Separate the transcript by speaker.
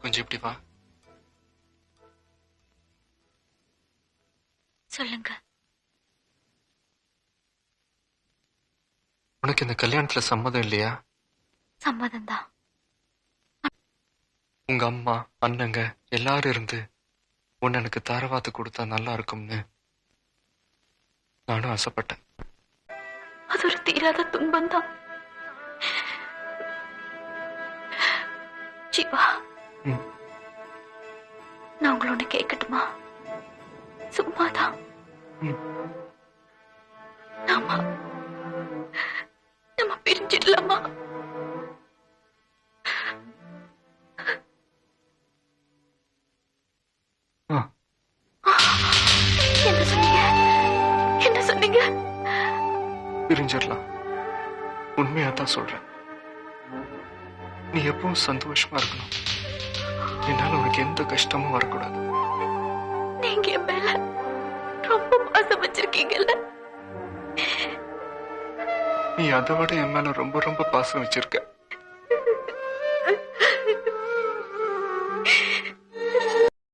Speaker 1: கொஞ்சம் இப்படி வா.
Speaker 2: சொல்லுங்க.
Speaker 1: உனக்கு இந்த கல்யாணத்துல சம்மதம் இல்லையா?
Speaker 2: சம்மதம் தான்
Speaker 1: உங்க அம்மா அண்ணங்க எல்லாரும் இருந்து உன்னை எனக்கு தாரவாத்து கொடுத்தா நல்லா இருக்கும்னு நானும் ஆசைப்பட்டேன்.
Speaker 2: அது ஒரு தீராத துன்பம் தான் ஜீவா. நான் உங்களை ஒண்ணு கேட்கட்டுமா? சும்மாதான். நாம நம்ம பிரிஞ்சிடலாமா? என்ன சொன்னீங்க? என்ன சொன்னீங்க?
Speaker 1: பிரிஞ்சிடலாம். உண்மையா தான் சொல்றேன். நீ எப்பவும் சந்தோஷமா இருக்கணும். என்னால உனக்கு எந்த கஷ்டமும் வரக்கூடாது.
Speaker 2: நீங்க என் மேல ரொம்ப பாசம் வச்சிருக்கீங்கல்ல?
Speaker 1: நீ அதை விட என் மேல ரொம்ப ரொம்ப பாசம் வச்சிருக்க.